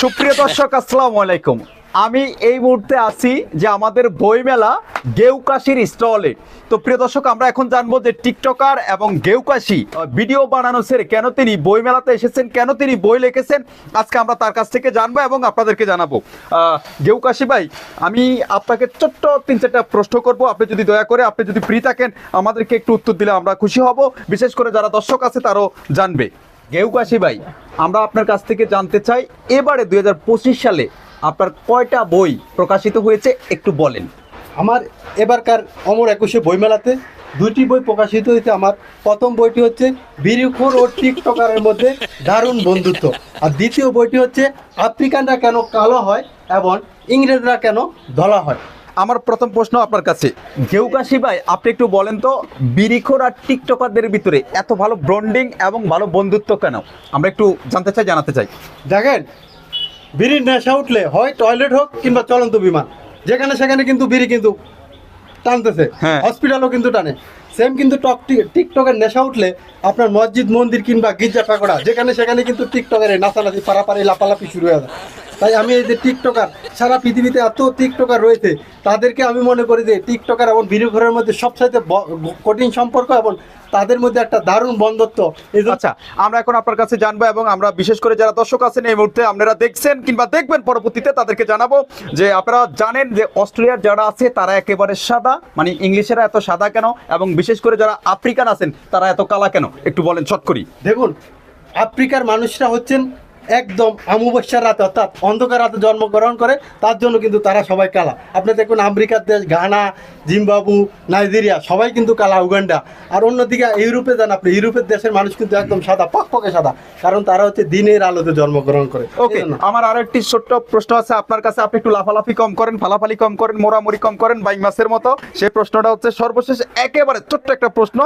সুপ্রিয় দর্শক, আসসালামু আলাইকুম। আমি এই মুহূর্তে আছি যে আমাদের বইমেলা গেউকাশির স্টলে। তো প্রিয় দর্শক, আমরা এখন জানব যে টিকটকার এবং গেউকাশি ভিডিও বানানো সেরে কেন তিনি বইমেলাতে এসেছেন, কেন তিনি বই লিখেছেন? আজকে আমরা তার কাছ থেকে জানব এবং আপনাদেরকে জানাব। গেউকাশি ভাই, আমি আপনাকে ছোট্ট তিন চারটা প্রশ্ন করব। আপনি যদি দয়া করে, আপনি যদি ফ্রি থাকেন, আমাদেরকে একটু উত্তর দিলে আমরা খুশি হব। বিশেষ করে যারা দর্শক আছে, তারও জানবে। গেউকাশি ভাই, আমরা আপনার কাছ থেকে জানতে চাই, এবারে দু হাজার পঁচিশ সালে আপনার কয়টা বই প্রকাশিত হয়েছে একটু বলেন। আমার এবারকার অমর একুশে বইমেলাতে দুটি বই প্রকাশিত হয়েছে। আমার প্রথম বইটি হচ্ছে বিরিখোর ও টিকটকারের মধ্যে দারুণ বন্ধুত্ব। আর দ্বিতীয় বইটি হচ্ছে আফ্রিকানরা কেন কালো হয় এবং ইংরেজরা কেন ধলা হয়? আমার প্রথম প্রশ্ন আপনার কাছে। জেউকাশি ভাই আপনি একটু বলেন তো বিরিখোর আর টিকটকারদের ভিতরে এত ভালো ব্রন্ডিং এবং ভালো বন্ধুত্ব কেন? আমরা একটু জানতে চাই জানাতে চাই। দেখেন বিড়ির নেশা উঠলে হয় টয়লেট হোক কিংবা চলন্ত বিমান যেখানে সেখানে কিন্তু বিড়ি কিন্তু টানতেছে হ্যাঁ। হসপিটালও কিন্তু টানে। সেম কিন্তু টক টিকটকের নেশা উঠলে আপনার মসজিদ, মন্দির কিংবা গির্জা ঠাকুরা যেখানে সেখানে কিন্তু টিকটকের নাচানাচি, পারাপারি লাপালাপি শুরু হয়ে যায়। তাই আমি এই যে টিকটকার সারা পৃথিবীতে এত টিকটকার রয়েছে, তাদেরকে আমি মনে করি যে টিকটকার এবং ভিডিও মধ্যে সবচাইতে কঠিন সম্পর্ক এবং তাদের মধ্যে একটা দারুণ বন্ধত্ব। আচ্ছা আমরা এখন আপনার কাছে জানব এবং আমরা বিশেষ করে যারা দর্শক আছেন এই মুহূর্তে, আপনারা দেখছেন কিংবা দেখবেন পরবর্তীতে তাদেরকে জানাব যে আপনারা জানেন যে অস্ট্রেলিয়ার যারা আছে, তারা একেবারে সাদা মানে ইংলিশেরা এত সাদা কেন? এবং বিশেষ করে যারা আফ্রিকান আছেন, তারা এত কালা কেন? একটু বলেন ছট করি দেখুন, আফ্রিকার মানুষরা হচ্ছেন একদম আমুবস্যার রাতে অর্থাৎ অন্ধকার রাতে জন্মগ্রহণ করে তার জন্য কিন্তু তারা সবাই কালা। আপনি দেখুন আমেরিকার দেশ ঘানা জিম্বাবু নাইজেরিয়া সবাই কিন্তু কালা উগান্ডা। আর অন্যদিকে ইউরোপে যান আপনি ইউরোপের দেশের মানুষ কিন্তু একদম সাদা পকপকে সাদা কারণ তারা হচ্ছে দিনের আলোতে জন্মগ্রহণ করে। ওকে। আমার আরও একটি ছোট্ট প্রশ্ন আছে আপনার কাছে আপনি একটু লাফালাফি কম করেন ফালাফালি কম করেন মোড়ামুড়ি কম করেন বাইং মাসের মতো। সেই প্রশ্নটা হচ্ছে সর্বশেষ একেবারে ছোট্ট একটা প্রশ্ন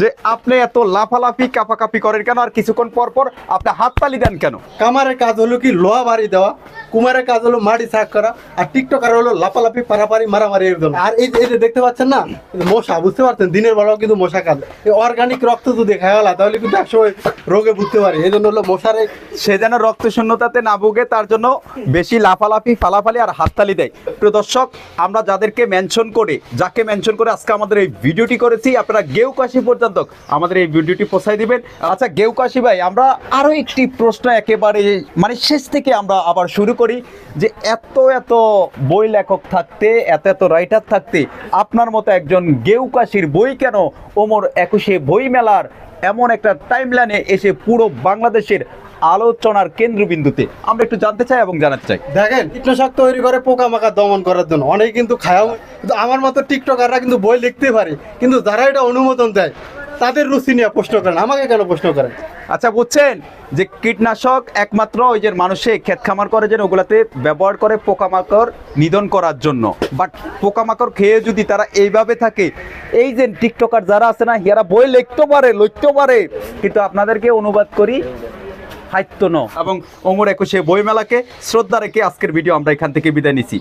যে আপনি এত লাফালাফি কাপাকাপি করেন কেন আর কিছুক্ষণ পর পর আপনি হাত হাততালি দেন কেন? কামারের কাজ হলো কি লোহা বাড়ি দেওয়া। কুমারের কাজ হলো মাটি সাফ করা, আর টিকটকার হলো লাপালাপি পারাপারি, মারামারি এরকম আর এই যে- দেখতে পাচ্ছেন না? মশা, বুঝতে পারছেন? দিনের বেলাও কিন্তু মশা কাজ। এই অর্গানিক রক্ত যদি খাওয়া হয়, তাহলে কিন্তু একসময় রোগে বুঝতে পারি। এই জন্য হলো মশারে সে যেন রক্ত শূন্যতাতে না ভুগে, তার জন্য বেশি লাফালাফি, ফালাফালি আর হাততালি দেয়। প্রিয় দর্শক, আমরা যাদেরকে মেনশন করে, যাকে মেনশন করে আজকে আমাদের এই ভিডিওটি করেছি, আপনারা গেউকাশি পর্যন্ত আমাদের এই ভিডিওটি পৌঁছাই দিবেন। আচ্ছা গেউকাশি ভাই, আমরা আরও একটি প্রশ্ন একেবারে মানে শেষ থেকে আমরা আবার শুরু করি যে এত এত বই লেখক থাকতে, এত এত রাইটার থাকতে, আপনার মতো একজন গেউকাশির বই কেন ওমর একুশে বই মেলার এমন একটা টাইমলাইনে এসে পুরো বাংলাদেশের আলোচনার কেন্দ্রবিন্দুতে? আমরা একটু জানতে চাই এবং জানাতে চাই। দেখেন, কীটনাশক তৈরি করে পোকামাকা দমন করার জন্য। অনেকে কিন্তু খায়াও কিন্তু আমার মতো টিকটকাররা কিন্তু বই লিখতে পারে, কিন্তু যারা এটা অনুমোদন দেয়, তাদের রুচি নিয়ে প্রশ্ন করেন। আমাকে কেন প্রশ্ন করেন? আচ্ছা বুঝছেন যে কীটনাশক একমাত্র ওই যে মানুষে ক্ষেত খামার করে যেন ওগুলাতে ব্যবহার করে পোকামাকড় নিধন করার জন্য। বাট পোকামাকড় খেয়ে যদি তারা এইভাবে থাকে, এই যে টিকটকার যারা আছে না ইয়ারা বই লিখতে পারে লিখতে পারে, কিন্তু আপনাদেরকে অনুবাদ করি, হাইত্য ন। এবং ওমর একুশে বইমেলাকে শ্রদ্ধা রেখে আজকের ভিডিও আমরা এখান থেকে বিদায় নিছি।